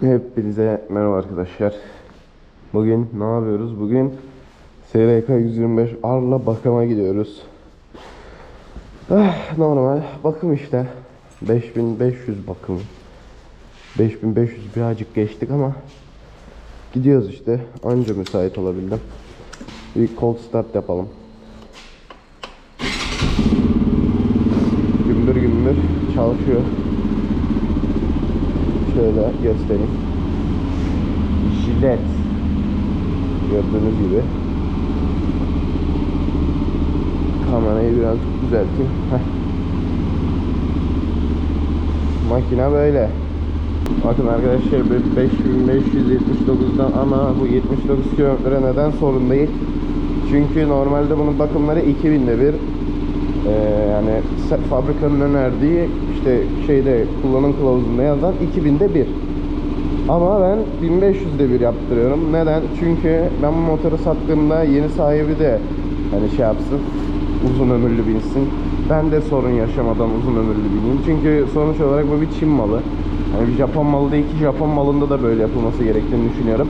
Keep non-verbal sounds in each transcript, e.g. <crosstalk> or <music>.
Hepinize merhaba arkadaşlar. Bugün ne yapıyoruz? Bugün SRK 125 Arla bakıma gidiyoruz. Ah, normal bakım işte. 5500 bakım. 5500 birazcık geçtik ama gidiyoruz işte. Anca müsait olabildim. Bir cold start yapalım. Gümbür gümbür çalışıyor. Şöyle göstereyim. Jilet. Gördüğünüz gibi. Kamerayı biraz düzelteyim. Makine böyle. Bakın arkadaşlar bu 5579'dan ama bu 79 kilometre neden sorun değil? Çünkü normalde bunun bakımları 2000'de bir. Ee, yani fabrikanın önerdiği işte şeyde kullanım kılavuzunda yazan 2000'de bir. Ama ben 1500'de bir yaptırıyorum. Neden? Çünkü ben bu motoru sattığımda yeni sahibi de hani şey yapsın uzun ömürlü binsin. Ben de sorun yaşamadan uzun ömürlü bineyim. Çünkü sonuç olarak bu bir Çin malı. Hani bir Japon malı değil ki Japon malında da böyle yapılması gerektiğini düşünüyorum.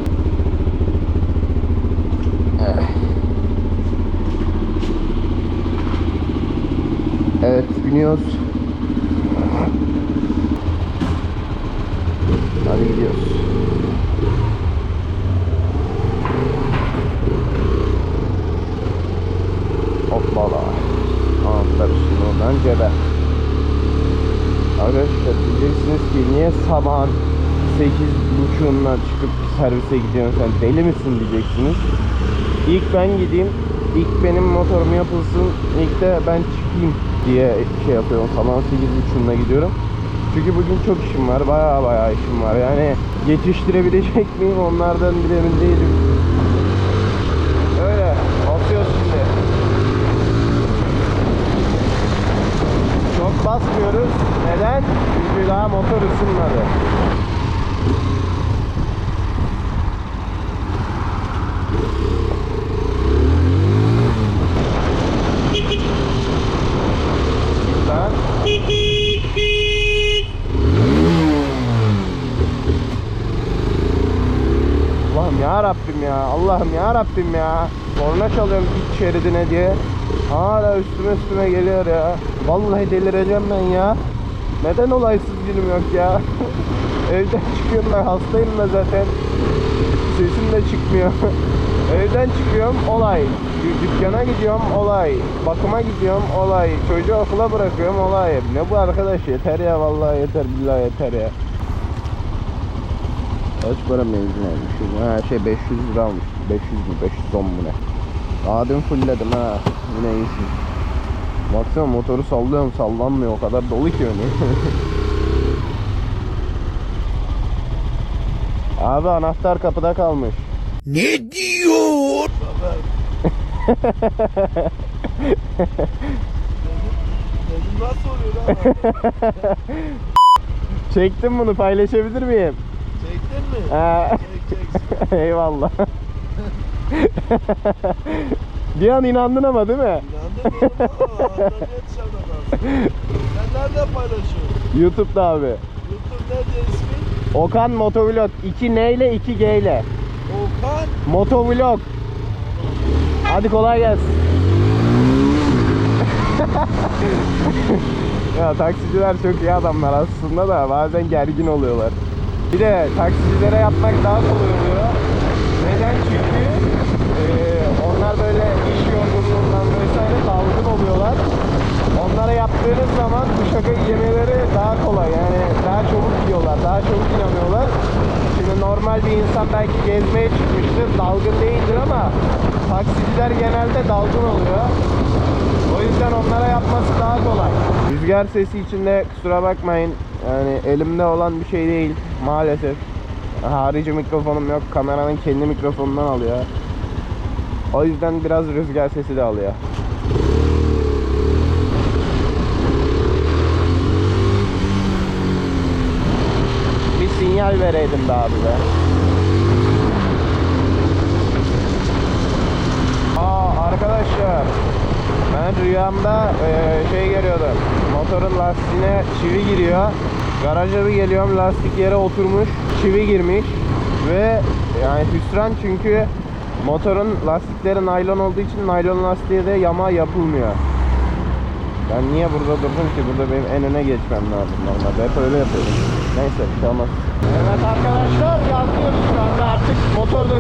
Evet biniyoruz. Hadi gidiyoruz. Hoppala. Anahtar şimdi oradan cebe. Arkadaşlar diyeceksiniz ki niye sabahın 8 buçuğundan çıkıp servise gidiyorsun sen deli misin diyeceksiniz. İlk ben gideyim, ilk benim motorum yapılsın, ilk de ben çıkayım diye şey yapıyorum. Sabah 8 buçuğunda gidiyorum. Çünkü bugün çok işim var, baya baya işim var. Yani yetiştirebilecek miyim onlardan bile emin değilim. Öyle, basıyoruz şimdi. Çok basmıyoruz. Neden? Çünkü daha motor ısınmadı. Allah'ım ya Rabbim ya. Allah'ım ya Rabbim ya. Korna çalıyorum git şeridine diye. Hala üstüme üstüme geliyor ya. Vallahi delireceğim ben ya. Neden olaysız günüm yok ya? <laughs> Evden çıkıyorum ben hastayım da zaten. Sesim de çıkmıyor. <laughs> Evden çıkıyorum olay. Dü- Dükkana gidiyorum olay. Bakıma gidiyorum olay. Çocuğu okula bırakıyorum olay. Ne bu arkadaş yeter ya vallahi yeter billahi yeter ya. Kaç para benzin almışım? Ha şey 500 lira almış. 500 mü? 510 mu ne? Dün fullledim ha. Yine iyisin. Baksana motoru sallıyorum sallanmıyor o kadar dolu ki önü. <laughs> Abi anahtar kapıda kalmış. Ne diyor? <laughs> Nasıl oluyor? Çektim bunu paylaşabilir miyim? Çektin mi? Ha. Çek çeksin. <laughs> Eyvallah. Bir an inandın ama değil mi? Aslında. Sen nerede paylaşıyorsun? YouTube'da abi. YouTube ne diye ismin? Okan Motovlog 2 N ile 2 G ile. Okan. Motovlog. Hadi kolay gelsin. <laughs> ya taksiciler çok iyi adamlar aslında da bazen gergin oluyorlar. Bir de taksicilere yapmak daha kolay oluyor. Neden? Çünkü onlar böyle iş yorgunluğundan vesaire dalgın oluyorlar. Onlara yaptığınız zaman bu şaka yemeleri daha kolay. Yani daha çabuk yiyorlar, daha çabuk inanıyorlar. Şimdi normal bir insan belki gezmeye çıkmıştır, dalgın değildir ama taksiciler genelde dalgın oluyor. O yüzden onlara yapması daha kolay. Rüzgar sesi içinde kusura bakmayın. Yani elimde olan bir şey değil maalesef. Harici mikrofonum yok. Kameranın kendi mikrofonundan alıyor. O yüzden biraz rüzgar sesi de alıyor. Bir sinyal vereydim be abi be. Aa arkadaşlar ben rüyamda eee, şey görüyordum. Motorun lastiğine çivi giriyor. Garaja bir geliyorum lastik yere oturmuş, çivi girmiş ve yani hüsran çünkü motorun lastikleri naylon olduğu için naylon lastiğe de yama yapılmıyor. Ben niye burada durdum ki? Burada benim en öne geçmem lazım normalde. Hep öyle yapıyorum. Neyse bir şey. Evet arkadaşlar yazıyoruz şu anda artık motor da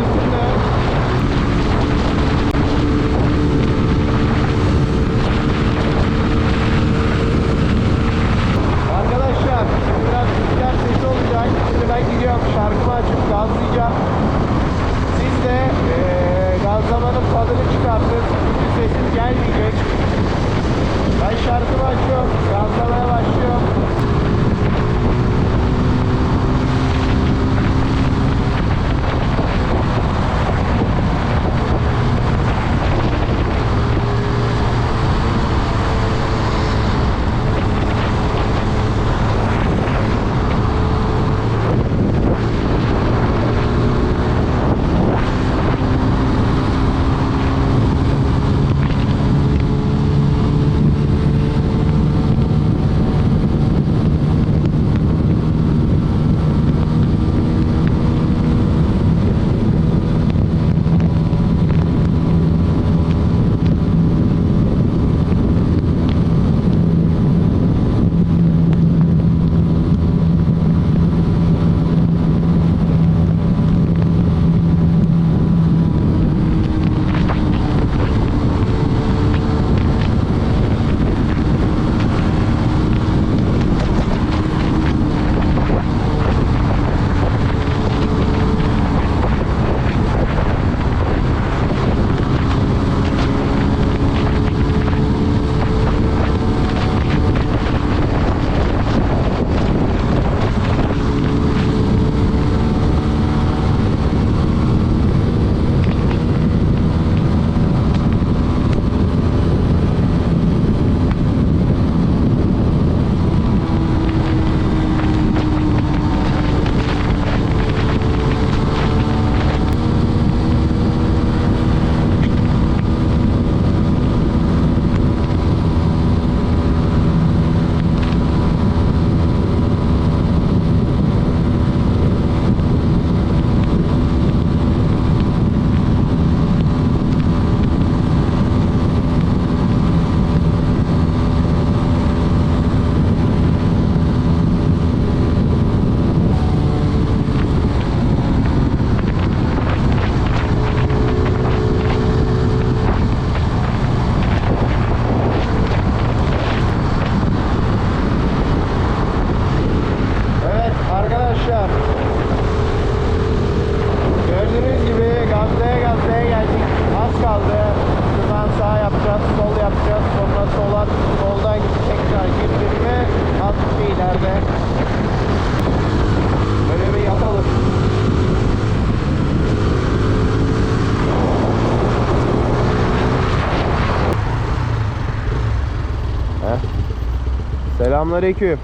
Selamünaleyküm.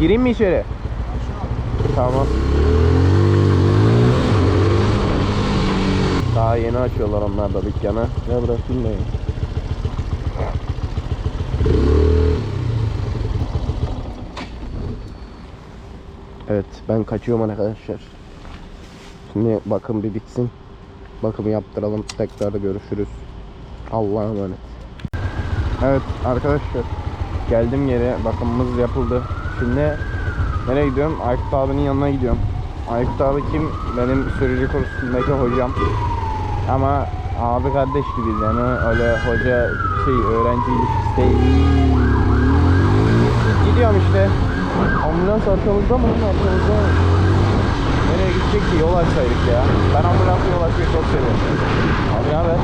Gireyim mi içeri? Tamam. Daha yeni açıyorlar onlar da dükkanı. Ya bırakayım da. Evet ben kaçıyorum arkadaşlar. Şimdi bakım bir bitsin. Bakımı yaptıralım. Tekrar görüşürüz. Allah'a emanet. Evet arkadaşlar geldim geri bakımımız yapıldı. Şimdi nereye gidiyorum? Aykut abinin yanına gidiyorum. Aykut abi kim? Benim sürücü kursundaki hocam. Ama abi kardeş gibiyiz yani öyle hoca şey öğrenci ilişkisi değil. Gidiyorum işte. Ambulans arkamızda mı? Arkamızda mı? Nereye gidecek ki? Yol açsaydık ya. Ben ambulansla yol açmayı çok seviyorum. Abi ne haber?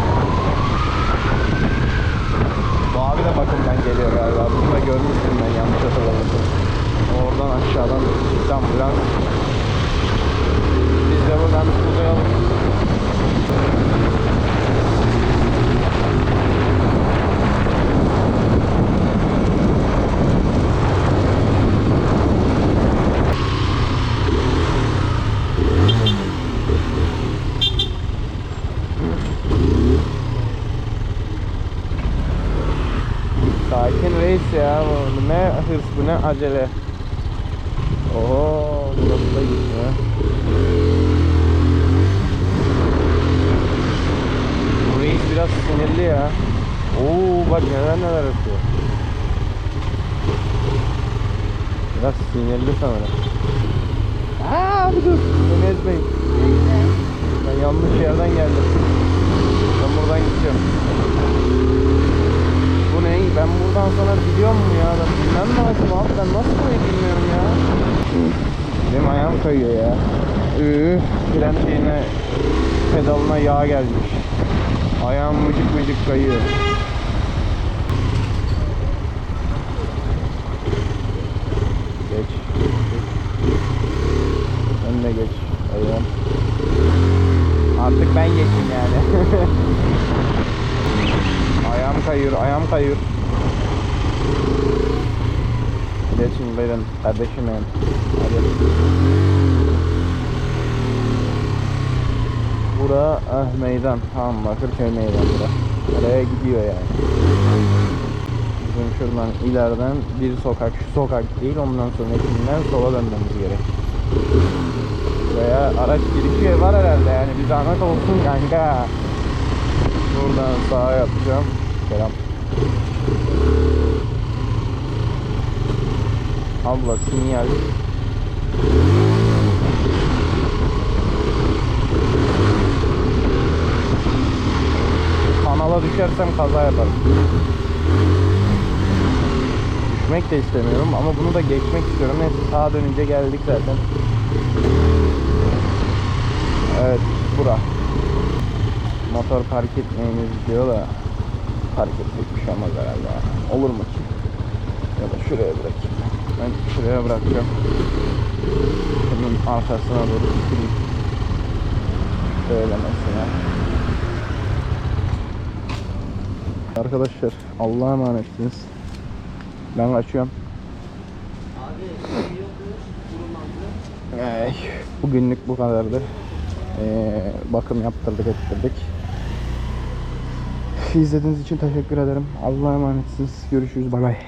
Bu abi de bakımdan geliyor galiba. Bunu da görmüştüm ben yanlış hatırlamıyorsam. Oradan aşağıdan ambulans. Biz de buradan uzayalım. Sakin reis ya. Bu Ne hırs bu ne acele. Oho burası da. Bu reis biraz sinirli ya. Oo bak neler neler yapıyor. Biraz sinirli sanırım. Aa bir dur. Beni ezmeyin. Ben yanlış yerden geldim. Ben buradan gideceğim. Bu ne? Ben buradan sonra gidiyor mu ya? Ben bilmem lazım abi. Ben nasıl burayı bilmiyorum ya. Benim ayağım kayıyor ya. Üü, fren şeyine pedalına yağ gelmiş. Ayağım mıcık mıcık kayıyor. Geç. Sen de geç. Ayağım. Artık ben geçeyim yani. <laughs> kayıyor, ayağım kayıyor. Geçin buyurun kardeşim benim. Hadi. Bura ah, meydan. Tamam Bakırköy meydan bura. Oraya gidiyor yani. Bizim şuradan ileriden bir sokak, şu sokak değil ondan sonrakinden sola dönmemiz gerek. Veya araç girişi var herhalde yani bir zahmet olsun kanka. Buradan sağa yapacağım. Selam. Abla sinyal. Kanala düşersem kaza yaparım. Düşmek de istemiyorum ama bunu da geçmek istiyorum. Neyse sağa dönünce geldik zaten. Evet bura. Motor park etmeyiniz diyor da park etmek bir şey olmaz herhalde. Olur mu ki? Ya da şuraya bırakayım. Ben şuraya bırakacağım. Bunun arkasına doğru bitireyim. Şöyle mesela. Arkadaşlar Allah'a emanetsiniz. Ben kaçıyorum. Ay, bugünlük bu kadardı. Ee, bakım yaptırdık ettirdik. İzlediğiniz için teşekkür ederim. Allah'a emanetsiniz. Görüşürüz. Bay bay.